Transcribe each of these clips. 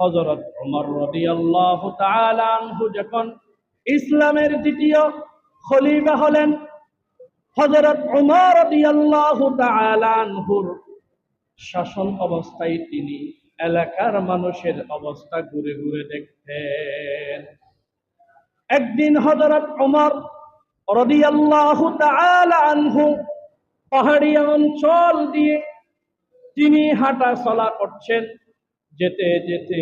হজরত ওমর রাদিয়াল্লাহু তাআলা আনহু যখন ইসলামের দ্বিতীয় খলিফা হলেন হজরত ওমর রাদিয়াল্লাহু তাআলা আনহুর শাসন অবস্থায় তিনি এলাকার মানুষের অবস্থা ঘুরে ঘুরে দেখতেন। একদিন হজরত রাদিয়াল্লাহু তাআলা আনহু পাহাড়ি অঞ্চল দিয়ে তিনি হাঁটা চলা করছেন। যেতে যেতে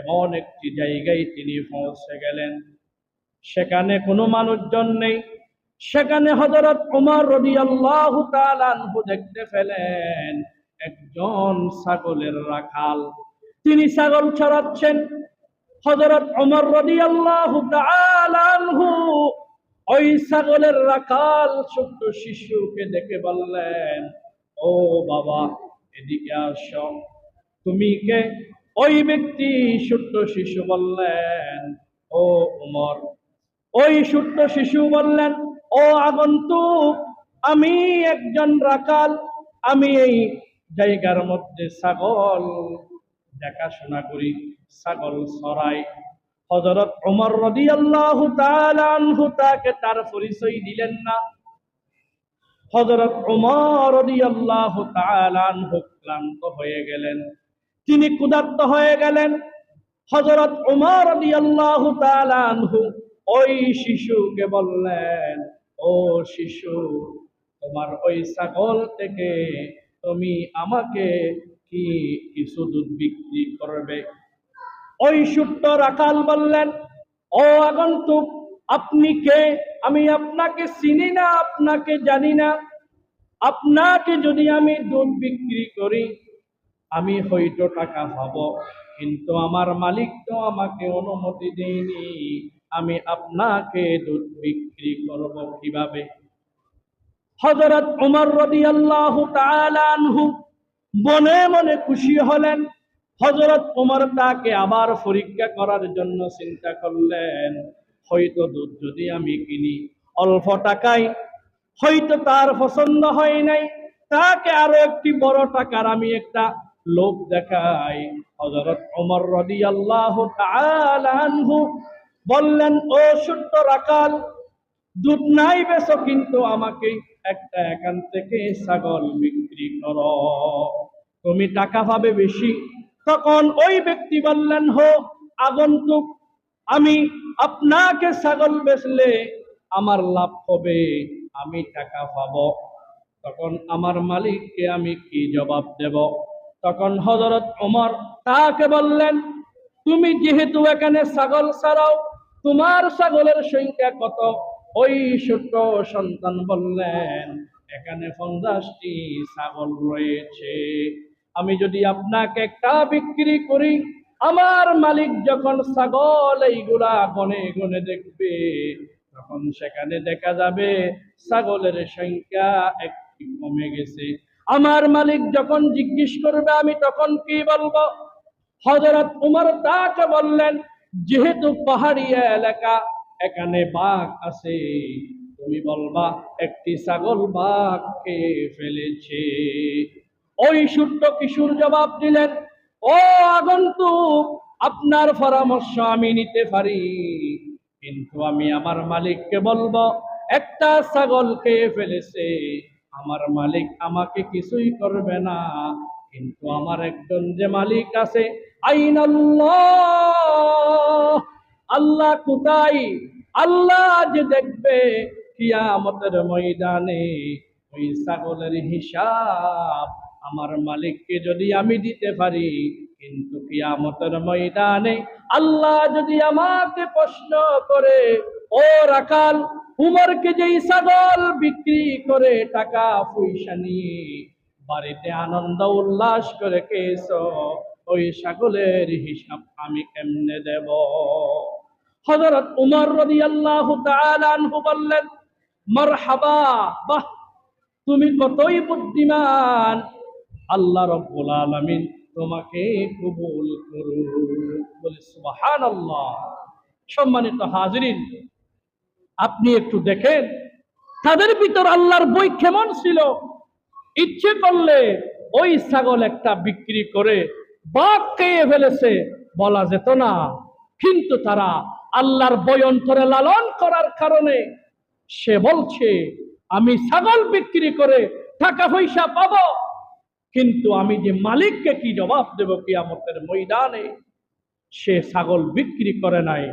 এমন একটি জায়গায় তিনি পৌঁছে গেলেন। সেখানে কোনো মানুষজন নেই। সেখানে হজরত উমর রবি আল্লাহ দেখতে পেলেন একজন ছাগলের রাখাল। তিনি ছাগল ছড়াচ্ছেন হজরত উমর রবি আল্লাহ ওই ছাগলের রাখাল ছোট্ট শিশুকে দেখে বললেন, ও বাবা, এদিকে আস। তুমি কে ওই ব্যক্তি ছোট্ট শিশু বললেন, ও উমর, ওই ছোট্ট শিশু বললেন, ও আগন্তুক, আমি একজন রাখাল আমি এই জায়গার মধ্যে ছাগল, দেখাশোনা করি, ছাগল সরাই হজরত ওমর তাআলা আনহু তাকে তার পরিচয় দিলেন না। হজরত ওমর তাআলা আনহু ক্লান্ত হয়ে গেলেন। তিনি ক্ষুধার্ত হয়ে গেলেন। হজরত তাআলা আনহু, ওই শিশুকে বললেন, ও শিশু, তোমার ওই ছাগল থেকে তুমি আমাকে কি কিছু দুধ বিক্রি করবে? ওই ছোট্ট রাখাল বললেন, ও আগন্তুক, আপনি কে? আমি আপনাকে চিনি না, আপনাকে জানি না। আপনাকে যদি আমি দুধ বিক্রি করি আমি হয়তো টাকা পাবো, কিন্তু আমার মালিক তো আমাকে অনুমতি দেয়নি। আমি আপনাকে দুধ বিক্রি করব কীভাবে? হজরত উমর রাদিয়াল্লাহু তাআলা আনহু মনে মনে খুশি হলেন। হজরত উমর তাকে আবার পরীক্ষা করার জন্য চিন্তা করলেন, হয়তো দুধ যদি আমি কিনি, অল্প টাকায় হয়তো তার পছন্দ হয় নাই। তাকে আরও একটি বড় টাকার আমি একটা লোভ দেখাই হজরত ওমর রাদিয়াল্লাহু তাআলা আনহু বললেন, ও ছোট্ট রাকাল, দুধ নাই বেছো কিন্তু আমাকে একটা এখান থেকে ছাগল বিক্রি করো। তুমি টাকা পাবে বেশি। তখন ওই ব্যক্তি বললেন, হো, আগন্তুক, আমি আপনাকে ছাগল বেচলে আমার লাভ হবে, আমি টাকা পাব। তখন আমার মালিককে আমি কি জবাব দেব? তখন হজরত ওমর তাকে বললেন, তুমি যেহেতু এখানে ছাগল ছাড়াও, তোমার ছাগলের সংখ্যা কত? ওই ছোট্ট সন্তান বললেন, এখানে পঞ্চাশটি ছাগল রয়েছে। আমি যদি আপনাকে একটা বিক্রি করি, আমার মালিক যখন ছাগল এইগুলা গনে গনে দেখবে, তখন সেখানে দেখা যাবে ছাগলের সংখ্যা একটি কমে গেছে। আমার মালিক যখন জিজ্ঞেস করবে, আমি তখন কি বলব? হজরত উমর তাকে বললেন, যেহেতু পাহাড়ি এলাকা, এখানে বাঘ আছে। তুমি বলবা, একটি ছাগল বাঘ খেয়ে ফেলেছে। ওই ছোট্ট কিশোর জবাব দিলেন, ও আগন্তুক, আপনার পরামর্শ আমি নিতে পারি। কিন্তু আমি আমার মালিককে বলব, একটা ছাগল খেয়ে ফেলেছে। আমার মালিক আমাকে কিছুই করবে না, কিন্তু আমার একজন যে মালিক আছে আইন আল্লাহ কোথায়? আল্লাহ যে দেখবে কিয়ামতের ময়দানে ওই ছাগলের হিসাব। আমার মালিককে যদি আমি দিতে পারি, কিন্তু কিয়ামতের ময়দানে আল্লাহ যদি আমাকে প্রশ্ন করে ও রাখাল উমরকে যেই ছাগল বিক্রি করে টাকা পয়সা নিয়ে বাড়িতে আনন্দ উল্লাস করে কেস ওই ছাগলের হিসাব আমি কেমনে দেব? হযরত উমর তাআলা আনহু বললেন, মারহাবা, বাহ, তুমি কতই বুদ্ধিমান। আল্লাহ রব্বুল আলামিন তোমাকে কবুল করুন বলে, সুবহানাল্লাহ। সম্মানিত হাজরিন আপনি একটু দেখেন। তাদের ভিতর আল্লাহর বই কেমন ছিল? ইচ্ছে করলে ওই ছাগল একটা বিক্রি করে বাঘ খেয়ে ফেলেছে, বলা যেত না। কিন্তু তারা আল্লাহর বই অন্তরে লালন করার কারণে সে বলছে, আমি ছাগল বিক্রি করে টাকা পয়সা পাব, কিন্তু আমি যে মালিককে কি জবাব দেব কিয়ামতের ময়দানে? সে ছাগল বিক্রি করে নাই।